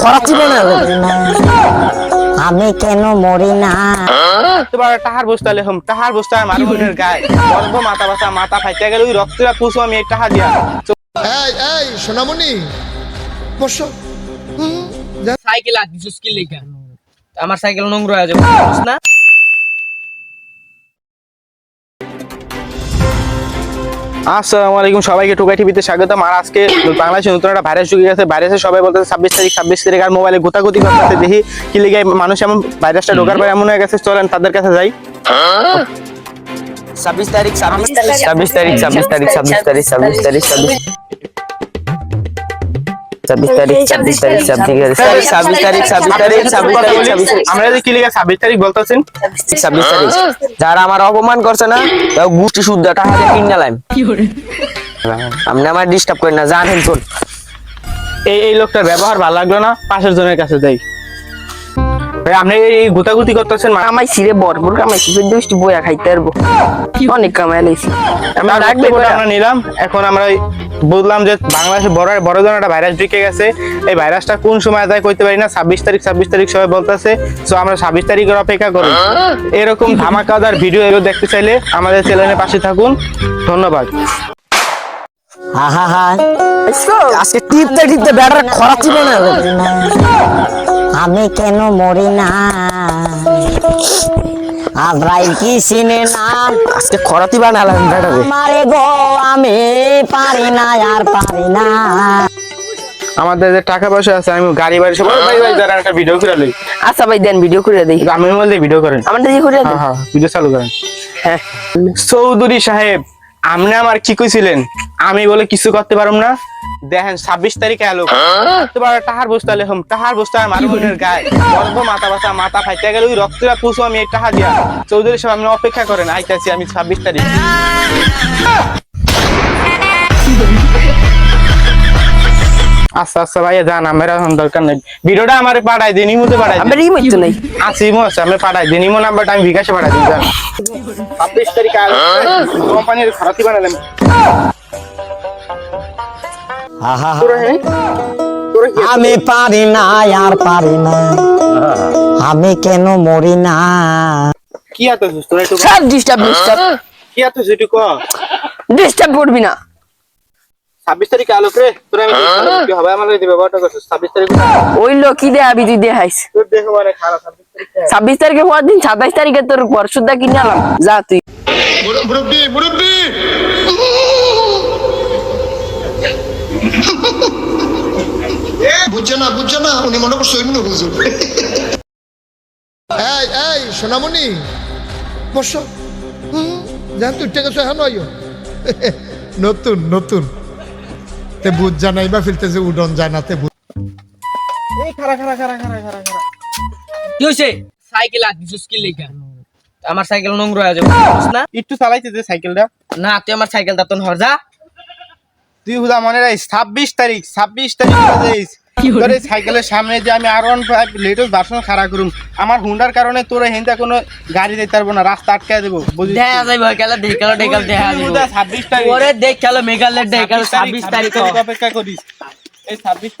খরা ছিল না। আমি কেন মরি না? তোমার টাহার বসতালে হম টাহার বসতা মারুনের গায়ে। গর্ব মাথা বাসা মাথা ফাইতে গেলে ওই রক্তটা পুষো আমি টাহা দিয়া। এই এই সোনামণি বসো। হুম, যা। সাইকেল আর কিছু স্কিল লেখা আমার সাইকেল নোংরা আছে বুঝছ না? আসসালামু আলাইকুম, সবাইকে টুকাই টিভিতে স্বাগতম। আর আজকে বাংলাদেশে নতুন একটা ভাইরাস ঢুকে গেছে। ভাইরাসে সবাই বলতে ছাব্বিশ তারিখ ছাব্বিশ তারিখ, আর মোবাইলে গোতাগুতি করতেছে। দেখি কি লেগে মানুষ এমন ভাইরাসটা ঢোকার পর এমন হয়ে গেছে। চলেন, তাদের কাছে যাই। ছাব্বিশ তারিখ, ছাব্বিশ ছাব্বিশ তারিখ ছাব্বিশ তারিখ ছাব্বিশ তারিখ ছাব্বিশ তারিখ, ছাব্বিশ ছাব্বিশ তারিখ ছাব্বিশ তারিখ ছাব্বিশ তারিখ ছাব্বিশ তারিখ ছাব্বিশ তারিখ ছাব্বিশ তারিখ আমরা কি ছাব্বিশ তারিখ বলতেছেন? ছাব্বিশ তারিখ। যারা আমার অপমান করছে না তাও গুষ্টি শুদ্ধ টাকা দিয়ে কিনে নিলাম। আপনি আমার ডিস্টার্ব করেন না জানেন এই এই লোকটার ব্যবহার ভালো লাগল না? পাশের জনের কাছে যাই। ভাই আপনি এই গুতাগুতি করতেছেন মা- কামাইছি রে বরবর কামাইছি চোদ্দ গোষ্ঠী বইয়া খাইতে পারব। অনেক কামাই লাইছি। আমরা নিলাম। এখন আমরা যে বাংলাদেশে বড় বড় ধরনের একটা ভাইরাস ঢুকে গেছে। এই ভাইরাসটা কোন সময় আদায় করতে পারি না। ছাব্বিশ তারিখ ছাব্বিশ তারিখ সবাই বলতেছে। তো আমরা ছাব্বিশ তারিখের অপেক্ষা করি। এরকম ধামাকাদার ভিডিও এগুলো দেখতে চাইলে আমাদের চ্যানেলের পাশে থাকুন। ধন্যবাদ। আজকে টিপতে টিপতে ব্যাটার খরা ছিল না। আমি কেন মরি না? আব্রাই কি চিনে না? আজকে খরাতি বানালাম ব্যাটারে মারে গো আমি পারি না আর পারি না। আমাদের যে টাকা পয়সা আছে আমি গাড়ি বাড়ি সব ভাই ভাই যারা একটা ভিডিও করে লই। আচ্ছা ভাই দেন ভিডিও করে দেই। আমি বলতে ভিডিও করেন। করে হ্যাঁ হ্যাঁ ভিডিও চালু করেন। হ্যাঁ। চৌধুরী সাহেব আপনি আমার কি কইছিলেন? আমি বলে কিছু করতে পারুম না। দেখেন ছাব্বিশ তারিখে আলো। তোমার টাহার বসতালে হম টাহার বসতা মারুনের গায়ে। গর্ব মাথা বাসা মাথা ফাইতে গেলে ওই রক্তটা পুষো আমি এই টাহা দিয়া। চৌধুরী সাহেব আপনি অপেক্ষা করেন আইতাছি আমি ছাব্বিশ তারিখ। আচ্ছা আচ্ছা ভাইয়া যান আমার এখন দরকার নেই। ভিডিওটা আমার পাঠাই দিন ইমুতে পাঠাই আমার তো নাই। আছি ইমো আছে আমি পাঠাই দিন। ইমো নাম্বারটা আমি বিকাশে পাঠাই দিন যান। ছাব্বিশ তারিখে কোম্পানির খারাপই বানালাম। হ্যাঁ আমি পারি না আর পারি না। আমি কেন মরি না? কি তোরা একটু ডিস্টার্ব ডিস্টার্ব কি আতেছিস একটু ক। ডিস্টার্ব করবি না। ছাব্বিশ তারিখে আলো রে। তোরা আমি দেখলাম কি হবে আমার দিবে ব্যবহারটা করছিস। ছাব্বিশ তারিখ ওই লোক কি দে আবি তুই দেখাইস। তোর দেখো মানে খারাপ ছাব্বিশ তারিখে। ছাব্বিশ দিন সাতাইশ তারিখে তোর পরশুদা কিনে আলাম যা তুই। মুর- মুরব্বি মুরব্বি। না বুঝছে না উনি মনে করছে অন্য হুজুর। এই এই সোনামণি বসো। হুম, জান তুই টেকে এখন নতুন নতুন। তে বুঝ জানাইবা ফিরতে যে উডন জানাতে বুঝ এই খারা খারা খারা খারা খারা খারা কি হয়েছে সাইকেল আর কিছু স্কিল লেখা আমার সাইকেল নোংরা হয়ে যাবে বুঝছ না? একটু চালাইতে দে সাইকেলটা। না তুই আমার সাইকেলটা তোর হর তুই হুদা মনে রাখিস ছাব্বিশ তারিখ ছাব্বিশ তারিখ। তোর এই সাইকেলের সামনে যে আমি R one five latest version খাড়া করুম। আমার হুন্ডার কারণে তোর হেনটা কোনো গাড়ি দিতে পারব না রাস্তা আটকে দেবো দেখা যাই ভাই খেলা দেখাল দেখাল দেখা যাবে ছাব্বিশ তারিখ ওরে দেখ খেলো মেঘালয় দেখাল ছাব্বিশ তারিখ অপেক্ষা করিস। এই ছাব্বিশ